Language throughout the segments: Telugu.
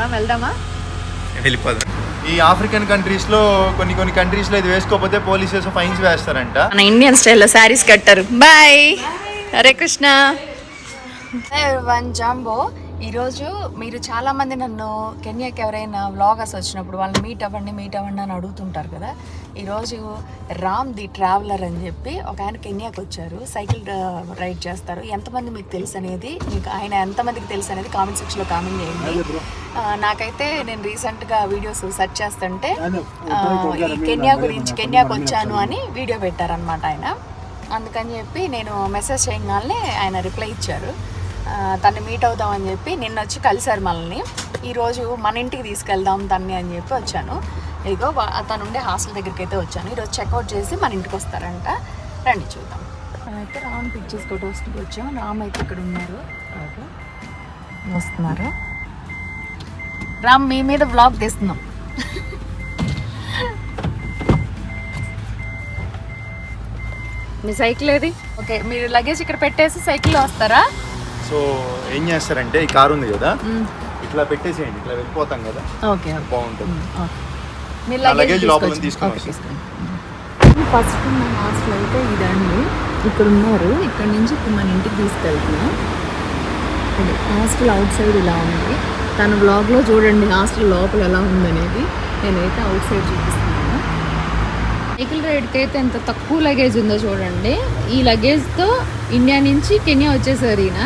ఆ, వెళ్దామా? వెళ్ళిపోదాం. ఈ ఆఫ్రికన్ కంట్రీస్లో కొన్ని కొన్ని కంట్రీస్లో ఇది వేసుకోకపోతే పోలీసెస్ ఫైన్స్ వేస్తారంట. మన ఇండియన్ స్టైల్లో శారీస్ కట్టారు. బాయ్! హరే కృష్ణ. వన్ జాంబో ఈరోజు మీరు చాలా మంది నన్ను కెన్యాకి ఎవరైనా వ్లాగర్స్ వచ్చినప్పుడు వాళ్ళని మీట్ అవ్వండి మీట్ అవ్వండి అని అడుగుతుంటారు కదా. ఈరోజు రామ్ ది ట్రావెలర్ అని చెప్పి ఒక ఆయన కెన్యాకి వచ్చారు. సైకిల్ రైడ్ చేస్తారు. ఎంతమంది మీకు తెలుసు అనేది మీకు ఆయన ఎంతమందికి తెలుసు అనేది కామెంట్ సెక్షన్లో కామెంట్ చేయండి. నాకైతే నేను రీసెంట్గా వీడియోస్ సెర్చ్ చేస్తుంటే కెన్యా గురించి కెన్యాకి వచ్చాను అని వీడియో పెట్టారనమాట ఆయన. అందుకని చెప్పి నేను మెసేజ్ చేయగానే ఆయన రిప్లై ఇచ్చారు. ఆ, తన్ని మీట్ అవుదామని చెప్పి నిన్న వచ్చి కలిశారు మనల్ని. ఈరోజు మన ఇంటికి తీసుకెళ్దాం తన్ని అని చెప్పి వచ్చాను. ఇదిగో తను ఉండే హాస్టల్ దగ్గరికి అయితే వచ్చాను. ఈరోజు చెక్అవుట్ చేసి మన ఇంటికి వస్తారంట. రండి చూద్దాం. అయితే రామ్ పిక్ చేసుకోవడం వస్తుంది వచ్చాం రామ్ అయితే ఇక్కడ ఉన్నారు. వస్తున్నారు. రామ్ మీ మీద బ్లాగ్ తీస్తున్నాం. మీ సైకిల్ ఏది? ఓకే మీరు లగేజ్ ఇక్కడ పెట్టేసి సైకిల్లో వస్తారా? సో ఏం చేస్తారంటే ఈ కారు ఉంది కదా ఇట్లా పెట్టేసేయండి ఇట్లా వెళ్ళిపోతాం కదా. ఓకే బాగుంటుంది. luggage లోపల తీసుకొని ఫస్ట్ ఉన్న హాస్టల్ అయితే ఇదండి. ఇక్కడ ఉన్నారు ఇక్కడ నుంచి ఇప్పుడు మన ఇంటికి తీసుకెళ్తున్నాం. హాస్టల్ అవుట్ సైడ్ ఇలా ఉంది. తన బ్లాగ్లో చూడండి హాస్టల్ లోపల ఎలా ఉందనేది. నేనైతే అవుట్ సైడ్ చూపిస్తున్నాను సైకిల్ రైడ్కి అయితే ఎంత తక్కువ లగేజ్ ఉందో చూడండి. ఈ లగేజ్తో ఇండియా నుంచి కెన్యా వచ్చేసారు ఈయన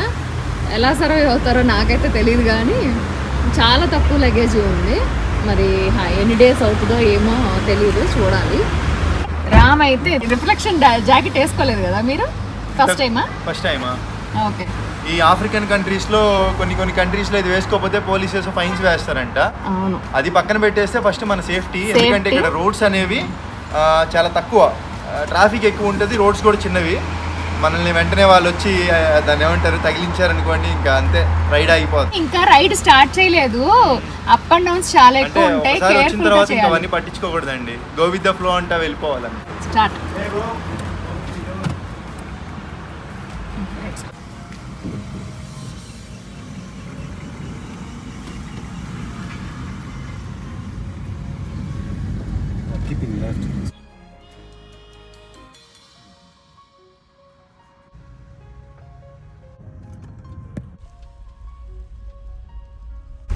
ఎలా సర్వైవ్ అవుతారో నాకైతే తెలియదు కానీ చాలా తక్కువ లగేజ్ ఉంది. మరి ఎన్ని డేస్ అవుతుందో ఏమో తెలియదు చూడాలి. రామ్ అయితే రిఫ్లెక్షన్ జాకెట్ వేసుకోలేదు కదా మీరు? ఫస్ట్ టైమా ఫస్ట్ టైమా ఓకే ఈ ఆఫ్రికన్ కంట్రీస్లో కొన్ని కొన్ని కంట్రీస్లో ఇది వేసుకోకపోతే పోలీసెస్ ఫైన్స్ వేస్తారంట. అవును. అది పక్కన పెట్టేస్తే ఫస్ట్ మన సేఫ్టీ ఎందుకంటే ఇక్కడ రోడ్స్ అనేవి చాలా తక్కువ. ట్రాఫిక్ ఎక్కువ ఉంటుంది రోడ్స్ కూడా చిన్నవి. మనల్ని వెంటనే వాళ్ళు వచ్చి దాన్ని ఏమంటారు తగిలించారనుకోండి ఇంకా అంతే రైడ్ ఆగిపోతుంది ఇంకా రైడ్ స్టార్ట్ చేయలేదు. అప్ అండ్ డౌన్స్ చాలా ఎక్కువ ఉంటాయి. కేర్ఫుల్గా తర్వాత ఇంకా చేయాలి. అవన్నీ పట్టించుకోకూడదండి. గో విత్ ద ఫ్లో అంటా వెళ్ళిపోవాలని స్టార్ట్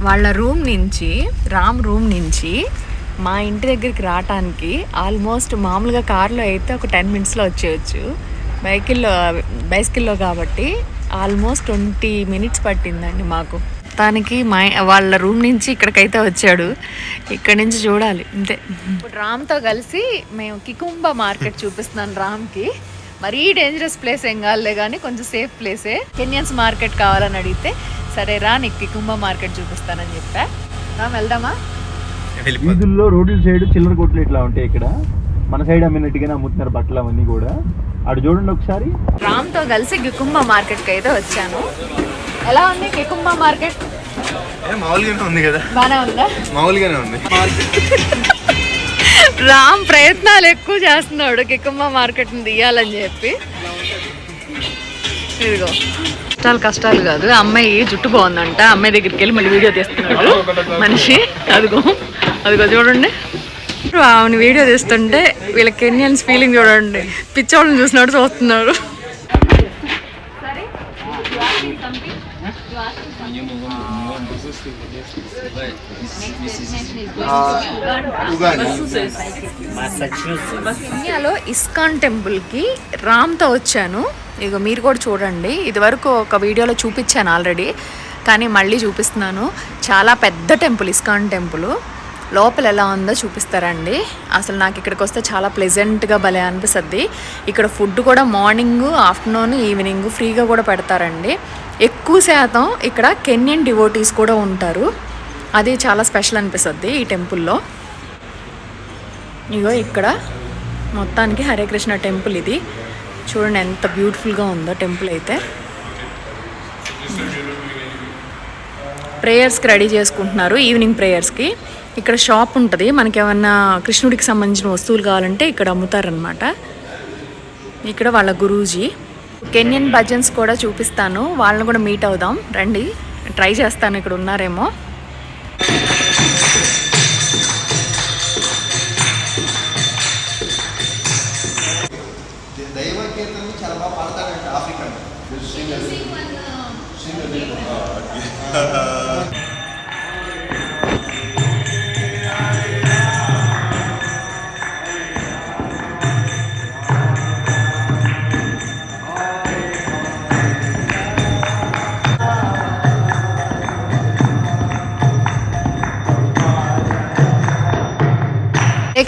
వాళ్ళ రూమ్ నుంచి రామ్ రూమ్ నుంచి మా ఇంటి దగ్గరికి రావటానికి ఆల్మోస్ట్ మామూలుగా కార్లో అయితే ఒక టెన్ మినిట్స్లో వచ్చేయచ్చు. బైకిల్లో బైసికిల్లో కాబట్టి ఆల్మోస్ట్ ట్వంటీ మినిట్స్ పట్టిందండి మాకు. మొత్తానికి మా వాళ్ళ రూమ్ నుంచి ఇక్కడికైతే వచ్చాడు. ఇక్కడ నుంచి చూడాలి అంతే ఇప్పుడు రామ్తో కలిసి మేము కికుంబ మార్కెట్ చూపిస్తున్నాను రామ్కి. మరీ డేంజరస్ ప్లేస్ ఏం కాదులే కానీ కొంచెం సేఫ్ ప్లేసే కెన్యన్స్ మార్కెట్ కావాలని అడిగితే సరే రా నీకు కికుంబ మార్కెట్ చూపిస్తానని చెప్పా. రామ్ వెళ్దామా? వీధుల్లో రోడ్ల సైడ్ చిల్లర కొట్లు ఇట్లా ఉంటాయి ఇక్కడ. మన సైడ్ అమ్మినట్టుగానే అమ్ముతున్నారు బట్టలు అవన్నీ కూడా. అటు చూడండి ఒకసారి. రామ్తో కలిసి గికుంబ మార్కెట్కి అయితే వచ్చాను. ఎలా ఉంది గికుంబ మార్కెట్? ఏ, మామూలుగానే ఉంది కదా. బాగానే ఉందా? మామూలుగానే ఉంది. రామ్ ప్రయత్నాలు ఎక్కువ చేస్తున్నాడు కికుంబ మార్కెట్ని తీయాలని చెప్పి. ఇదిగో. కష్టాలు కష్టాలు కాదు. అమ్మాయి జుట్టు బాగుందంట. అమ్మాయి దగ్గరికి వెళ్ళి మళ్ళీ వీడియో తీస్తున్నాడు. మనిషి. అదిగో. అదిగో చూడండి. ఆమెను వీడియో తీస్తుంటే వీళ్ళ కెన్యన్స్ ఫీలింగ్ చూడండి. పిచ్చోళ్ళని చూసినట్టు చూస్తున్నారు. కెన్యాలో ఇస్కాన్ టెంపుల్కి రామ్తో వచ్చాను. ఇక మీరు కూడా చూడండి. ఇదివరకు ఒక వీడియోలో చూపించాను ఆల్రెడీ. కానీ మళ్ళీ చూపిస్తున్నాను. చాలా పెద్ద టెంపుల్ ఇస్కాన్ టెంపుల్. లోపల ఎలా ఉందో చూపిస్తారండి. అసలు నాకు ఇక్కడికి వస్తే చాలా ప్లెజెంట్గా భలే అనిపిస్తుంది. ఇక్కడ ఫుడ్ కూడా మార్నింగ్ ఆఫ్టర్నూన్ ఈవినింగ్ ఫ్రీగా కూడా పెడతారండి. ఎక్కువ శాతం ఇక్కడ కెన్యన్ డివోటీస్ కూడా ఉంటారు. అది చాలా స్పెషల్ అనిపిస్తుంది ఈ టెంపుల్లో. ఇగో ఇక్కడ మొత్తానికి హరే కృష్ణ టెంపుల్ ఇది. చూడండి ఎంత బ్యూటిఫుల్గా ఉందో టెంపుల్ అయితే. ప్రేయర్స్కి రెడీ చేసుకుంటున్నారు ఈవినింగ్ ప్రేయర్స్కి ఇక్కడ షాప్ ఉంటుంది మనకి ఏమన్నా కృష్ణుడికి సంబంధించిన వస్తువులు కావాలంటే ఇక్కడ అమ్ముతారనమాట ఇక్కడ వాళ్ళ గురూజీ. కెన్యన్ భజన్స్ కూడా చూపిస్తాను వాళ్ళని కూడా మీట్ అవుదాం. రండి ట్రై చేస్తాను ఇక్కడ ఉన్నారేమో.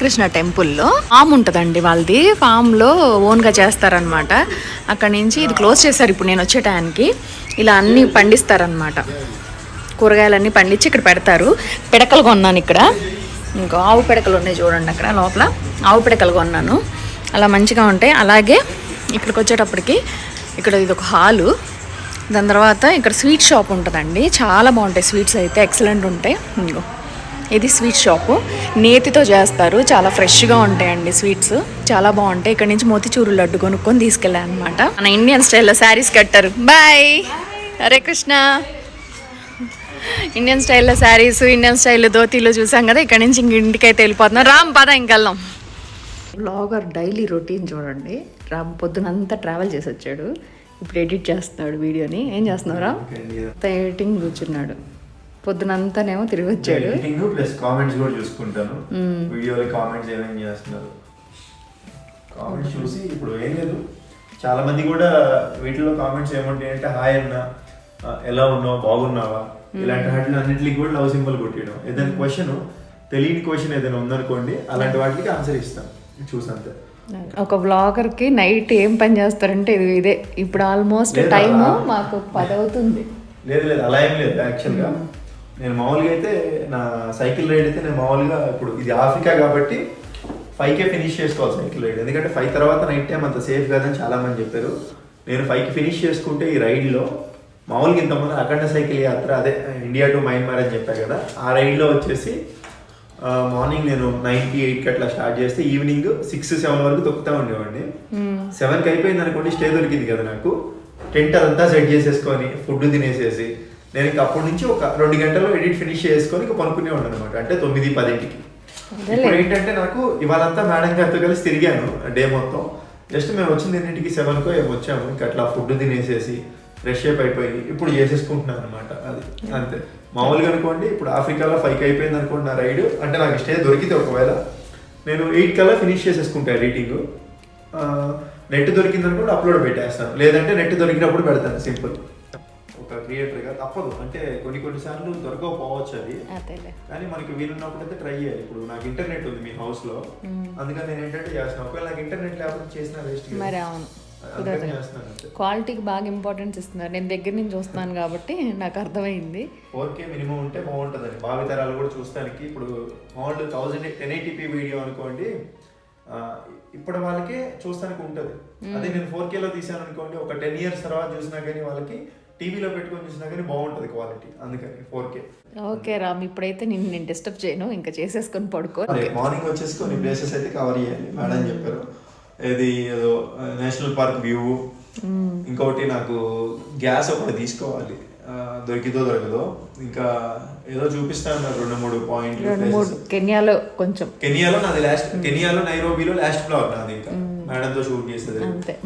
కృష్ణ టెంపుల్లో ఫామ్ ఉంటుందండి వాళ్ళది. ఫామ్లో ఓన్గా చేస్తారనమాట అక్కడ నుంచి ఇది క్లోజ్ చేశారు ఇప్పుడు నేను వచ్చే టైంకి. ఇలా అన్నీ పండిస్తారనమాట కూరగాయలన్నీ పండించి ఇక్కడ పెడతారు. పిడకలు కొన్నాను ఇక్కడ. ఇంకా ఆవు పిడకలు ఉన్నాయి చూడండి అక్కడ లోపల. ఆవు పిడకలు కొన్నాను. అలా మంచిగా ఉంటాయి. అలాగే ఇక్కడికి వచ్చేటప్పటికి ఇక్కడ ఇది ఒక హాలు. దాని తర్వాత ఇక్కడ స్వీట్ షాప్ ఉంటుందండి. చాలా బాగుంటాయి స్వీట్స్ అయితే. ఎక్సలెంట్ ఉంటాయి. ఇంకో ఇది స్వీట్ షాపు. నేతితో చేస్తారు. చాలా ఫ్రెష్గా ఉంటాయండి స్వీట్స్. చాలా బాగుంటాయి. ఇక్కడ నుంచి మోతిచూరు లడ్డు కొనుక్కొని తీసుకెళ్ళాను అనమాట మన ఇండియన్ స్టైల్లో శారీస్ కట్టారు. బాయ్. హరే కృష్ణ. ఇండియన్ స్టైల్లో శారీస్ ఇండియన్ స్టైల్లో ధోతీలు చూసాం కదా ఇక్కడ నుంచి ఇంక ఇంటికైతే వెళ్ళిపోతున్నాం. రామ్ పద ఇంకెళ్దాం బ్లాగర్ డైలీ రొటీన్ చూడండి. రామ్ పొద్దునంతా ట్రావెల్ చేసి వచ్చాడు. ఇప్పుడు ఎడిట్ చేస్తున్నాడు వీడియోని. ఏం చేస్తున్నారా ఎడిటింగ్ కూర్చున్నాడు. పొద్దునంతానేమో తిరిగి వచ్చాడు. ఎడిటింగ్ ప్లస్ కామెంట్స్ కూడా చూసుకుంటాను. వీడియోలో కామెంట్స్ ఏమేమి చేస్తున్నారు? కామెంట్స్ చూసి ఇప్పుడు ఏం లేదు. చాలా మంది కూడా వీటిలో కామెంట్స్ ఏముంటాయి అంటే హాయ్ అన్న ఎలా ఉన్నావు బాగున్నావా? ఇలాంటి వాటిని అన్నింటికి కూడా లవ్ సింబల్ కొట్టేయడం. ఏదైనా క్వశ్చన్ తెలియని క్వశ్చన్ ఏదైనా ఉందనుకోండి అలాంటి వాటికి ఆన్సర్ ఇస్తాం. చూసంతే ఒక బ్లాగర్కి నైట్ ఏం పని చేస్తారంటే ఇది ఇదే. ఇప్పుడు ఆల్మోస్ట్ టైం మాకు పది అవుతుంది లేదు లేదు అలా ఏం లేదు యాక్చువల్గా నేను మామూలుగా అయితే నా సైకిల్ రైడ్ అయితే నేను మామూలుగా ఇప్పుడు ఇది ఆఫ్రికా కాబట్టి ఫైవ్కే ఫినిష్ చేసుకోవాలి సైకిల్ రైడ్ ఎందుకంటే ఫైవ్ తర్వాత నైట్ టైం అంత సేఫ్ కాదని చాలా మంది చెప్పారు. నేను ఫైవ్కి ఫినిష్ చేసుకుంటే ఈ రైడ్లో మామూలుగా ఇంతకుముందు అఖండ సైకిల్ యాత్ర అదే ఇండియా టు మైన్మార్ అని చెప్పా కదా ఆ రైడ్లో వచ్చేసి మార్నింగ్ నేను నైన్కి ఎయిట్కి అట్లా స్టార్ట్ చేస్తే ఈవినింగ్ సిక్స్ సెవెన్ వరకు తొక్కుతా ఉండేవాడిని. సెవెన్కి అయిపోయింది అనుకోండి స్టే దొరికింది కదా నాకు. టెంట్ అదంతా సెట్ చేసేసుకొని ఫుడ్ తినేసేసి నేను ఇంకా అప్పటి నుంచి ఒక రెండు గంటల్లో ఎడిట్ ఫినిష్ చేసుకొని ఇంకా పనుకునేవాడు అనమాట అంటే తొమ్మిది పదింటికి. ఇప్పుడు ఏంటంటే నాకు ఇవాళంతా మేడం గారితో కలిసి తిరిగాను డే మొత్తం. జస్ట్ మేము వచ్చింది ఎన్నింటికి? సెవెన్కో ఏమో వచ్చాము ఇంకా అట్లా ఫుడ్ తినేసేసి ఫ్రెష్ అప్ అయిపోయి ఇప్పుడు చేసేసుకుంటున్నాను అనమాట అది. అంతే. మామూలుగా అనుకోండి ఇప్పుడు ఆఫ్రికాలో ఫైవ్కి అయిపోయింది అనుకోండి నా రైడ్ అంటే నాకు స్టే దొరికితే ఒకవేళ నేను ఎయిట్ కల్లా ఫినిష్ చేసేసుకుంటా ఎడిటింగ్ నెట్ దొరికింది అనుకోండి అప్లోడ్ పెట్టేస్తాను. లేదంటే నెట్ దొరికినప్పుడు పెడతాను సింపుల్ ఒక క్రియేటర్గా తప్పదు. అంటే కొన్ని కొన్ని సార్లు దొరకకపోవచ్చు అది. కానీ మనకి వీలున్నప్పుడు అయితే ట్రై చేయాలి. ఇప్పుడు నాకు ఇంటర్నెట్ ఉంది మీ హౌస్లో. అందుకని నేను ఏంటంటే చేస్తాను ఒకవేళ నాకు ఇంటర్నెట్ లేకపోతే చేసిన వేస్ట్ మరి అవును. క్వాలిటీకి బాగా ఇంపార్టెన్స్ ఇస్తున్నారు. నేను దగ్గర నుంచి చూస్తున్నాను కాబట్టి నాకు అర్థమైంది. ఫోర్ కే మినిమం ఉంటే బాగుంటుందండి. భావితరాలు కూడా చూస్తానికి ఇప్పుడు మామూలు థౌజండ్ టెన్ ఎయిటీపీ వీడియో అనుకోండి ఇప్పుడు వాళ్ళకి చూస్తానికి ఉంటుంది. అదే నేను ఫోర్ కేలో తీసాను అనుకోండి ఒక టెన్ ఇయర్స్ తర్వాత చూసినా కానీ వాళ్ళకి టీవీలో పెట్టుకొని చూసినా కానీ బాగుంటుంది క్వాలిటీ. అందుకని ఫోర్ కే ఓకే రామ్ ఇప్పుడైతే నిన్ను నేను డిస్టర్బ్ చేయను ఇంకా చేసేసుకొని పడుకో. మార్నింగ్ వచ్చేసి కొన్ని ప్లేసెస్ అయితే కవర్ చేయాలి మేడం చెప్పారు. ఇది ఏదో నేషనల్ పార్క్ వ్యూ. ఇంకొకటి నాకు గ్యాస్ ఒకటి తీసుకోవాలి. ఆ, దొరికిదో ఇంకా ఏదో చూపిస్తా ఉన్నారు రెండు మూడు పాయింట్లు కెన్యాలో కొంచెం. కెనియాలో నాది లాస్ట్ కెనియాలో నైరోబీలో లాస్ట్ ఫ్లవర్ నాది ఇంకా. మేడంతో షూట్ చేసేది. అంతే.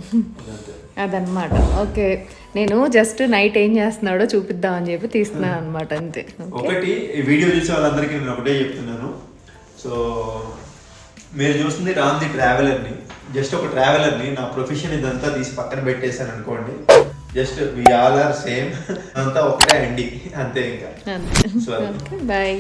అదనమాట ఓకే. నేను జస్ట్ నైట్ ఏం చేస్తున్నాడో చూపిద్దామని చెప్పి తీస్తున్నాను అనమాట అంతే. ఒకటి వీడియో చూసే వాళ్ళందరికీ నేను ఒకటే చెప్తున్నాను. సో మీరు చూస్తుంది రామ్ ది ట్రావెలర్ని జస్ట్ ఒక ట్రావెలర్ని నా ప్రొఫెషన్ ఇదంతా తీసి పక్కన పెట్టేశాను అనుకోండి. Just we all are same అంతా ఒకటే అండి అంతే ఇంకా. బాయ్